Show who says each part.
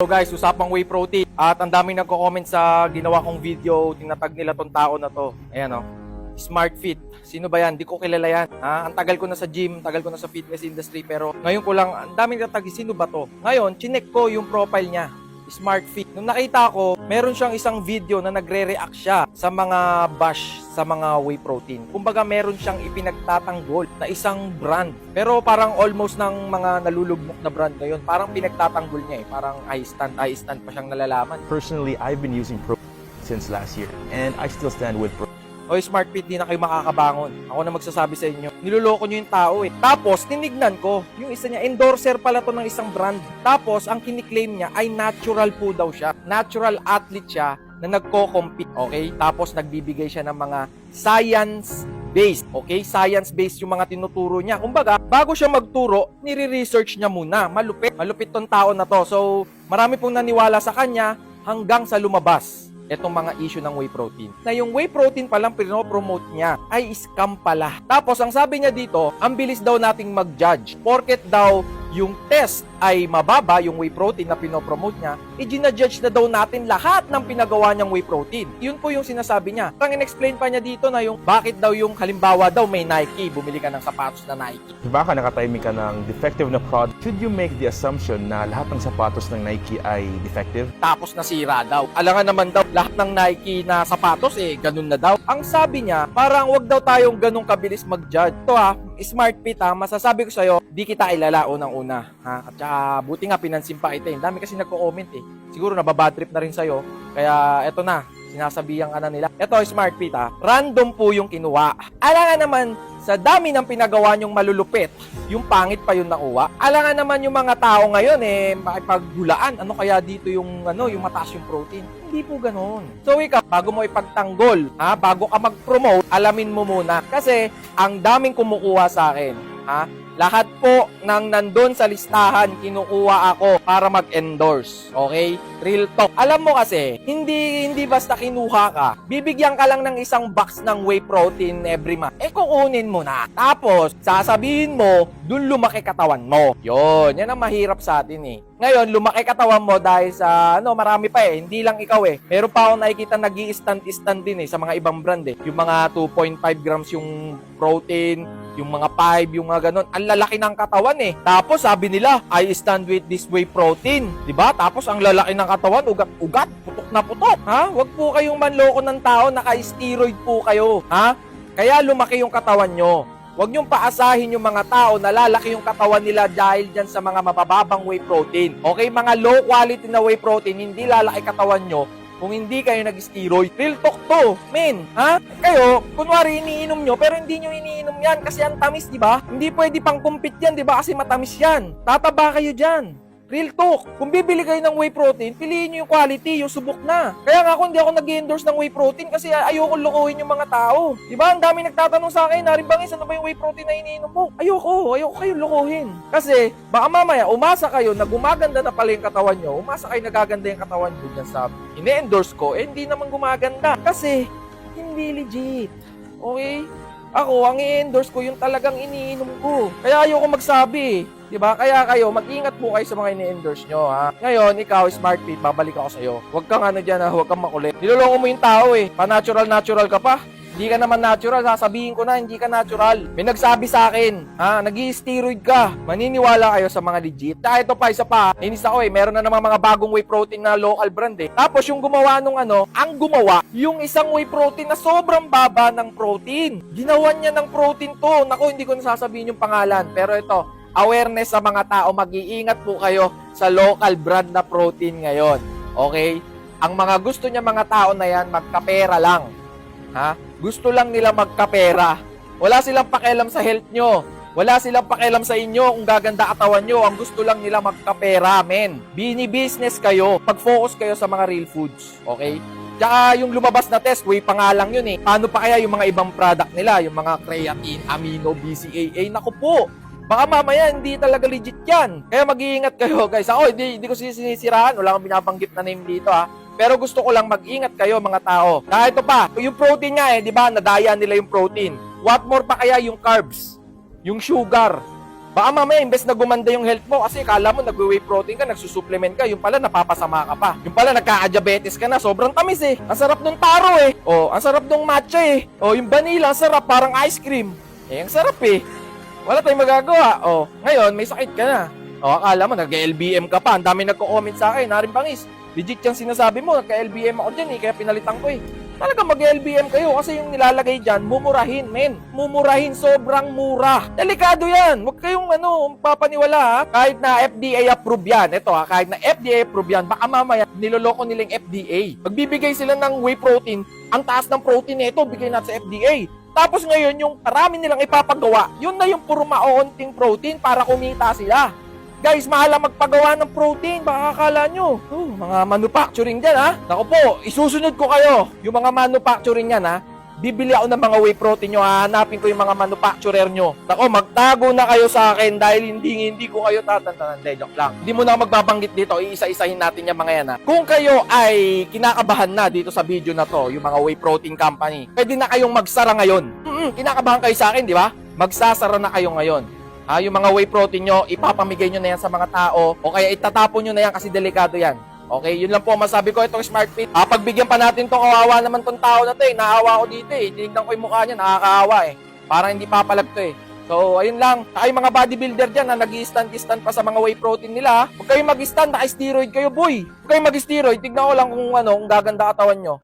Speaker 1: So guys, usapang whey protein. At ang daming nagko-comment sa ginawa kong video, tinatag nila tong tao na to. Ayan oh. Smart Fit. Sino ba yan? Di ko kilala yan. Ha? Ang tagal ko na sa gym, tagal ko na sa fitness industry, pero ngayon ko lang, ang daming natagi, sino ba to? Ngayon, chinek ko yung profile niya. Smart Fit. Nung nakita ko, meron siyang isang video na nagre-react siya sa mga bash sa mga whey protein. Kumbaga meron siyang ipinagtatanggol na isang brand. Pero parang almost ng mga nalulugmok na brand ngayon, parang pinagtatanggol niya eh. Parang I stand, I stand pa siyang nalalaman.
Speaker 2: Personally, I've been using Pro since last year, and I still stand with Pro.
Speaker 1: Oy, Smart Fit, di na kayo makakabangon. Ako na magsasabi sa inyo. Niloloko nyo yung tao eh. Tapos, tinignan ko, yung isa niya, endorser pala to ng isang brand. Tapos, ang kiniklaim niya ay natural po daw siya. Natural athlete siya na nagko-compete, okay? Tapos, nagbibigay siya ng mga science-based, okay? Science-based yung mga tinuturo niya. Kumbaga, bago siya magturo, nire-research niya muna. Malupit. Malupit tong tao na to. So, marami pong naniwala sa kanya hanggang sa lumabas etong mga issue ng whey protein. Na yung whey protein palang pinopromote niya ay scam pala. Tapos ang sabi niya dito, ang bilis daw nating mag-judge. Porket daw yung test ay mababa, yung whey protein na pinopromote niya, i-judge na daw natin lahat ng pinagawa niyang whey protein. Yun po yung sinasabi niya. Ang in-explain pa niya dito na yung bakit daw yung halimbawa daw may Nike, bumili ka ng sapatos na Nike.
Speaker 2: Baka nakatiming ka ng defective na product, should you make the assumption na lahat ng sapatos ng Nike ay defective?
Speaker 1: tapos nasira daw. Alangan naman daw, lahat ng Nike na sapatos eh, ganun na daw. Ang sabi niya, parang wag daw tayong ganun kabilis mag-judge. Ito ha, smart fit ha, masasabi ko sa'yo, di kita ilala unang-una. Ha? At saka, buti nga pinansin pa ito eh. Ang dami kasi nagko-comment eh. Siguro nababad trip na rin sa'yo. Kaya eto na, sinasabihan ka na nila. Ito, smart fit ha. Random po yung kinuha. Alangan naman, sa dami ng pinagawa nyong malulupit, yung pangit pa yung nakuha. Alangan naman yung mga tao ngayon eh, makipaghulaan. Ano kaya dito yung, ano, yung mataas yung protein? Hindi po ganun. So ikaw, bago mo ipagtanggol, ha, bago ka mag-promote, alamin mo muna. Kasi, ang daming kumukuha sa akin, ha, lahat po ng nandun sa listahan, kinukuha ako para mag-endorse. Okay? Real talk. Alam mo kasi, hindi hindi basta kinuha ka, bibigyan ka lang ng isang box ng whey protein every month. Eh kukunin mo na. Tapos, sasabihin mo, dun lumaki katawan mo. Yon, yan ang mahirap sa atin eh. Ngayon, lumaki katawan mo dahil sa, ano, marami pa eh. Hindi lang ikaw eh. Meron pa akong nakikita nag stand stand din eh sa mga ibang brand eh. Yung mga 2.5 grams yung protein, yung mga 5, yung mga ganun. Ang lalaki ng katawan eh. Tapos sabi nila, I stand with this whey protein. ba? Tapos ang lalaki ng katawan, ugat-ugat, putok na putok. Ha? Huwag po kayong manloko ng tao, naka-steroid po kayo. Ha? Kaya lumaki yung katawan nyo. Huwag niyong paasahin yung mga tao na lalaki yung katawan nila dahil dyan sa mga mabababang whey protein. Okay, mga low quality na whey protein, hindi lalaki katawan nyo kung hindi kayo nag-steroid. Real talk to, men. Ha? Kayo, kunwari iniinom nyo, pero hindi nyo iniinom yan kasi ang tamis, di ba? Hindi pwede pang compete yan, di ba? Kasi matamis yan. Tataba kayo dyan. Real talk. Kung bibili kayo ng whey protein, piliin nyo yung quality, yung subok na. Kaya nga ako hindi ako nag-endorse ng whey protein kasi ayoko lokohin yung mga tao. Di ba? Ang dami nagtatanong sa akin, Narin Bangis, ano ba yung whey protein na iniinom mo? Ayoko, ayoko kayo lokohin. Kasi baka mamaya umasa kayo na gumaganda na pala yung katawan nyo, umasa kayo nagaganda yung katawan nyo dyan sa ini-endorse ko, eh hindi naman gumaganda. Kasi hindi legit. Okay? Ako, ang i-endorse ko yung talagang iniinom ko. Kaya ayoko magsabi. 'Di ba? Kaya kayo, mag-ingat po kayo sa mga ini-endorse nyo, ha? Ngayon, ikaw, Smart Fit, babalik ako sa'yo. Huwag kang ano dyan, ha? Huwag kang makulit. Niloloko mo yung tao, eh. Pa-natural-natural ka pa. Hindi ka naman natural, sasabihin ko na, hindi ka natural. May nagsabi sa akin, ha, nag steroid ka. Maniniwala kayo sa mga legit. Kaya ito pa, isa pa, inis ako eh, meron na naman mga bagong whey protein na local brand eh. Tapos yung gumawa nung ano, ang gumawa, yung isang whey protein na sobrang baba ng protein. Ginawa niya ng protein to. Naku, hindi ko nasasabihin yung pangalan. Pero ito, awareness sa mga tao, mag-iingat po kayo sa local brand na protein ngayon. Okay? Ang mga gusto niya mga tao na yan, magkapera lang. Ha? Gusto lang nila magkapera. Wala silang pakialam sa health nyo. Wala silang pakialam sa inyo kung gaganda katawan nyo. Ang gusto lang nila magkapera, men. Bini-business kayo. Pag-focus kayo sa mga real foods. Okay? Tsaka yung lumabas na test, way pa nga lang yun eh. Paano pa kaya yung mga ibang product nila? Yung mga creatine, amino, BCAA. Naku po, Baka mamaya hindi talaga legit yan. Kaya mag-iingat kayo guys. Ako hindi, hindi ko sinisiraan. Wala akong binabanggit na name dito ha. Pero gusto ko lang mag-ingat kayo mga tao. Kaya ito pa, yung protein nga eh, di ba? Nadaya nila yung protein. What more pa kaya yung carbs? Yung sugar? Baka mamaya, imbes na gumanda yung health mo, kasi kala mo nag-whey protein ka, nagsusupplement ka, yung pala napapasama ka pa. Yung pala nagka-diabetes ka na, sobrang tamis eh. Ang sarap nung taro eh. O, ang sarap nung matcha eh. O, yung vanilla, ang sarap, parang ice cream. Eh, ang sarap eh. Wala tayong magagawa. O, ngayon, may sakit ka na. O, akala mo, nag-LBM ka pa. Ang dami nagko-comment sa akin, narin bangis. Legit yung sinasabi mo, nagka-LBM ako dyan eh, kaya pinalitan ko eh. Talaga mag-LBM kayo kasi yung nilalagay dyan, mumurahin, men. Mumurahin, sobrang mura. Delikado yan. Huwag kayong ano, papaniwala ha. Kahit na FDA approve yan. Ito ha, kahit na FDA approve yan, baka mamaya niloloko nila FDA. Magbibigay sila ng whey protein, ang taas ng protein nito, bigay natin sa FDA. Tapos ngayon, yung marami nilang ipapagawa, yun na yung puro maoonting protein para kumita sila. Guys, mahal ang magpagawa ng protein. Baka akala nyo. Oh, mga manufacturing dyan, ha? Naku po, isusunod ko kayo. Yung mga manufacturing yan, ha? Bibili ako ng mga whey protein nyo. Hahanapin ko yung mga manufacturer nyo. Naku, magtago na kayo sa akin dahil hindi hindi ko kayo tatantanan. Hindi, joke lang. Hindi mo na ako magbabanggit dito. Iisa-isahin natin yung mga yan, ha? Kung kayo ay kinakabahan na dito sa video na to, yung mga whey protein company, pwede na kayong magsara ngayon. Mm kinakabahan kayo sa akin, di ba? Magsasara na kayo ngayon. Ah, yung mga whey protein nyo, ipapamigay nyo na yan sa mga tao o kaya itatapon nyo na yan kasi delikado yan. Okay, yun lang po masabi ko itong Smart Fit. Ah, pagbigyan pa natin to, kawawa naman tong tao na to eh. Naawa ko dito eh. Tinignan ko yung mukha niya, nakakaawa eh. Parang hindi papalag to eh. So, ayun lang. Yung mga bodybuilder dyan na nag stand stand pa sa mga whey protein nila. ha. Huwag kayong mag-stand, naka-steroid kayo, boy. Huwag kayong mag-steroid. Tignan ko lang kung ano, kung gaganda katawan nyo.